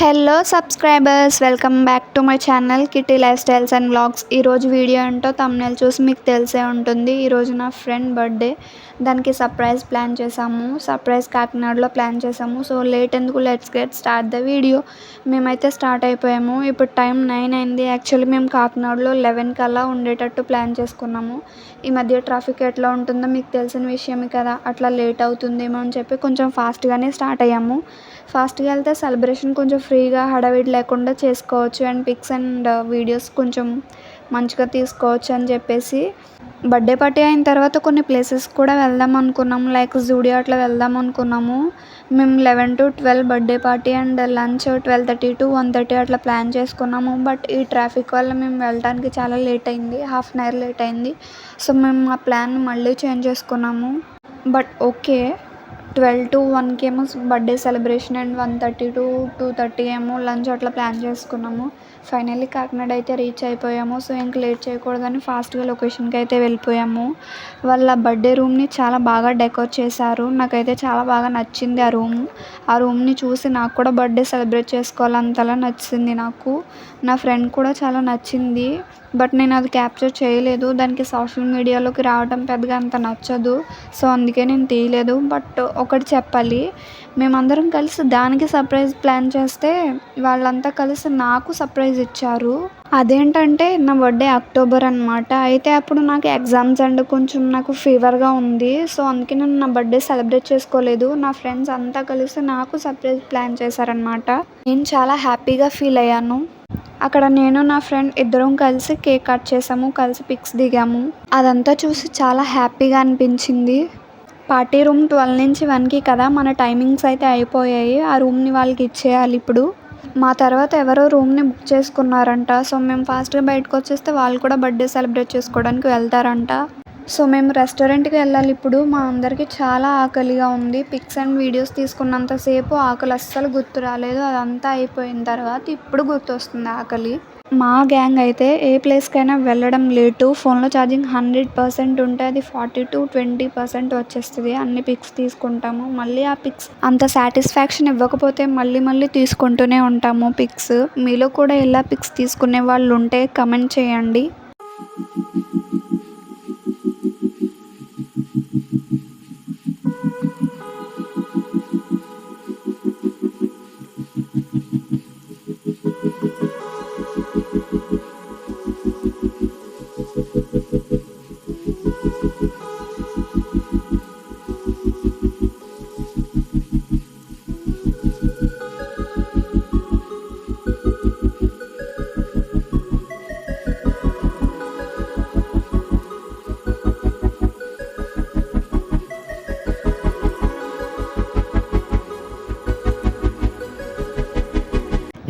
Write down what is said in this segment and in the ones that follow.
Hello subscribers welcome back to my channel Kitty life styles and vlogs ఈరోజు video ఏంటో thumbnail చూసి మీకు తెలిసే ఉంటుంది. ఈరోజు నా ఫ్రెండ్ బర్త్డే దానికి సర్ప్రైజ్ ప్లాన్ చేసాము సర్ప్రైజ్ కాకినాడలో ప్లాన్ చేసాము సో లేట్ ఎందుకు? Let's get start the video మేమైతే స్టార్ట్ అయిపోయాము. ఇప్పుడు టైం నైన్ అయింది. యాక్చువల్లీ మేము కాకినాడలో లెవెన్ కల్లా ఉండేటట్టు ప్లాన్ చేసుకున్నాము. ఈ మధ్య ట్రాఫిక్ ఎట్లా ఉంటుందో మీకు తెలిసిన విషయమే కదా. అట్లా లేట్ అవుతుందేమో అని చెప్పి కొంచెం ఫాస్ట్గానే స్టార్ట్ అయ్యాము. ఫాస్ట్గా వెళ్తే సెలబ్రేషన్ కొంచెం ఫ్రీగా హడావిడి లేకుండా చేసుకోవచ్చు అండ్ పిక్స్ అండ్ వీడియోస్ కొంచెం మంచిగా తీసుకోవచ్చు అని చెప్పేసి. బర్త్డే పార్టీ అయిన తర్వాత కొన్ని ప్లేసెస్ కూడా వెళ్దాం అనుకున్నాము. లైక్ జూడియో అట్లా వెళ్దాం అనుకున్నాము. మేము eleven to twelve birthday party and lunch twelve thirty to one thirty అట్లా ప్లాన్ చేసుకున్నాము. బట్ ఈ ట్రాఫిక్ వల్ల మేము వెళ్ళడానికి చాలా లేట్ అయింది. హాఫ్ అన్ అవర్ లేట్ అయింది. సో మేము ఆ ప్లాన్ మళ్ళీ చేంజ్ చేసుకున్నాము. But okay. ట్వెల్వ్ టు వన్కి ఏమో birthday celebration and one thirty to two thirty ఏమో లంచ్ అట్లా ప్లాన్ చేసుకున్నాము. ఫైనల్లీ కాకినాడ అయితే రీచ్ అయిపోయాము. సో ఇంక లేట్ చేయకూడదని ఫాస్ట్గా లొకేషన్కి అయితే వెళ్ళిపోయాము. వాళ్ళ బర్త్డే రూమ్ని చాలా బాగా డెకోర్ చేశారు. నాకైతే చాలా బాగా నచ్చింది ఆ రూమ్. ఆ రూమ్ని చూసి నాకు కూడా బర్త్డే సెలబ్రేట్ చేసుకోవాలంతలా నచ్చింది నాకు. నా ఫ్రెండ్ కూడా చాలా నచ్చింది బట్ నేను అది క్యాప్చర్ చేయలేదు. దానికి సోషల్ మీడియాలోకి రావడం పెద్దగా అంత నచ్చదు. సో అందుకే నేను తీయలేదు. బట్ ఒకటి చెప్పాలి మేమందరం కలిసి దానికి సర్ప్రైజ్ ప్లాన్ చేస్తే వాళ్ళంతా కలిసి నాకు సర్ప్రైజ్ ఇచ్చారు. అదేంటంటే నా బర్త్డే అక్టోబర్ అనమాట అయితే అప్పుడు నాకు ఎగ్జామ్స్ అండ్ కొంచెం నాకు ఫీవర్గా ఉంది. సో అందుకే నేను నా బర్త్డే సెలబ్రేట్ చేసుకోలేదు. నా ఫ్రెండ్స్ అంతా కలిసి నాకు సర్ప్రైజ్ ప్లాన్ చేశారనమాట నేను చాలా హ్యాపీగా ఫీల్ అయ్యాను. అక్కడ నేను నా ఫ్రెండ్ ఇద్దరం కలిసి కేక్ కట్ చేసాము కలిసి పిక్స్ దిగాము. అదంతా చూసి చాలా హ్యాపీగా అనిపించింది. పార్టీ రూమ్ ట్వెల్వ్ నుంచి వన్కి కదా మన టైమింగ్స్ అయితే అయిపోయాయి. ఆ రూమ్ని వాళ్ళకి ఇచ్చేయాలి ఇప్పుడు. మా తర్వాత ఎవరో రూమ్ని బుక్ చేసుకున్నారంట. సో మేము ఫాస్ట్గా బయటకు వచ్చేస్తే వాళ్ళు కూడా బర్త్డే సెలబ్రేట్ చేసుకోవడానికి వెళ్తారంట. సో మేము రెస్టారెంట్కి వెళ్ళాలి. ఇప్పుడు మా అందరికీ చాలా ఆకలిగా ఉంది. పిక్స్ అండ్ వీడియోస్ తీసుకున్నంతసేపు ఆకలి అస్సలు గుర్తు రాలేదు. అదంతా అయిపోయిన తర్వాత ఇప్పుడు గుర్తొస్తుంది ఆకలి. మా గ్యాంగ్ అయితే ఏ ప్లేస్కైనా వెళ్ళడం లేటు. ఫోన్లో ఛార్జింగ్ హండ్రెడ్ పర్సెంట్ ఉంటే అది ఫార్టీ టు ట్వంటీ పర్సెంట్ వచ్చేస్తుంది. అన్ని పిక్స్ తీసుకుంటాము. మళ్ళీ ఆ పిక్స్ అంత సాటిస్ఫాక్షన్ ఇవ్వకపోతే మళ్ళీ మళ్ళీ తీసుకుంటూనే ఉంటాము పిక్స్. మీలో కూడా ఇలా పిక్స్ తీసుకునే వాళ్ళు ఉంటే కమెంట్ చేయండి.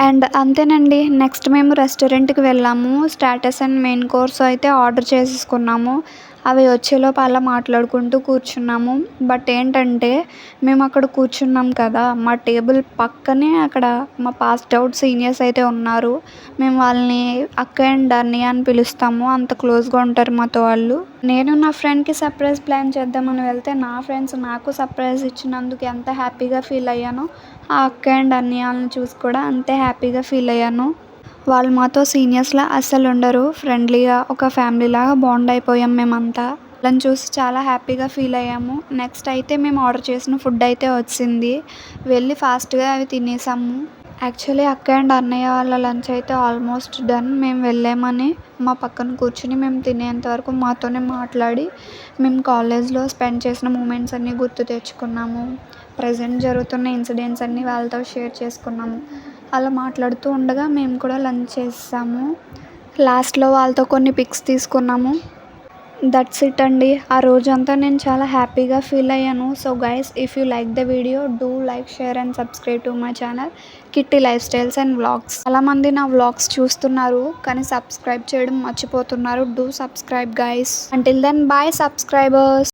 అండ్ అంతేనండి నెక్స్ట్ మేము రెస్టారెంట్కి వెళ్ళాము. స్టాటస్ అండ్ మెయిన్ కోర్స్ అయితే ఆర్డర్ చేసేసుకున్నాము. అవి వచ్చేలోపు అలా మాట్లాడుకుంటూ కూర్చున్నాము. బట్ ఏంటంటే మేము అక్కడ కూర్చున్నాం కదా మా టేబుల్ పక్కనే అక్కడ మా పాస్డ్ అవుట్ సీనియర్స్ అయితే ఉన్నారు. మేము వాళ్ళని అక్క అండ్ అన్నయ్య అని పిలుస్తాము. అంత క్లోజ్గా ఉంటారు మాతో వాళ్ళు. నేను నా ఫ్రెండ్కి సర్ప్రైజ్ ప్లాన్ చేద్దామని వెళ్తే నా ఫ్రెండ్స్ నాకు సర్ప్రైజ్ ఇచ్చినందుకు ఎంత హ్యాపీగా ఫీల్ అయ్యానో ఆ అక్క అండ్ అన్నయ్యలను చూసి కూడా అంతే హ్యాపీగా ఫీల్ అయ్యాను. వాళ్ళు మాతో సీనియర్స్లా అస్సలు ఉండరు. ఫ్రెండ్లీగా ఒక ఫ్యామిలీలాగా బాండ్ అయిపోయాం మేమంతా. వాళ్ళని చూసి చాలా హ్యాపీగా ఫీల్ అయ్యాము. నెక్స్ట్ అయితే మేము ఆర్డర్ చేసిన ఫుడ్ అయితే వచ్చింది. వెళ్ళి ఫాస్ట్గా అవి తినేసాము. యాక్చువల్లీ అక్క అండ్ అన్నయ్య వాళ్ళ లంచ్ అయితే ఆల్మోస్ట్ డన్. మేము వెళ్ళామని మా పక్కన కూర్చుని మేము తినేంత వరకు మాతోనే మాట్లాడి మేము కాలేజ్లో స్పెండ్ చేసిన మూమెంట్స్ అన్నీ గుర్తు తెచ్చుకున్నాము. ప్రజెంట్ జరుగుతున్న ఇన్సిడెంట్స్ అన్నీ వాళ్ళతో షేర్ చేసుకున్నాము. అలా మాట్లాడుతూ ఉండగా మేము కూడా లంచ్ చేసాము. లాస్ట్లో వాళ్ళతో కొన్ని పిక్స్ తీసుకున్నాము. దట్స్ ఇట్ అండి. ఆ రోజంతా నేను చాలా హ్యాపీగా ఫీల్ అయ్యాను. So guys if you like the video do like share and subscribe to my channel Kitty life styles and vlogs చాలామంది నా వ్లాగ్స్ చూస్తున్నారు కానీ సబ్స్క్రైబ్ చేయడం మర్చిపోతున్నారు. Do subscribe guys until then bye subscribers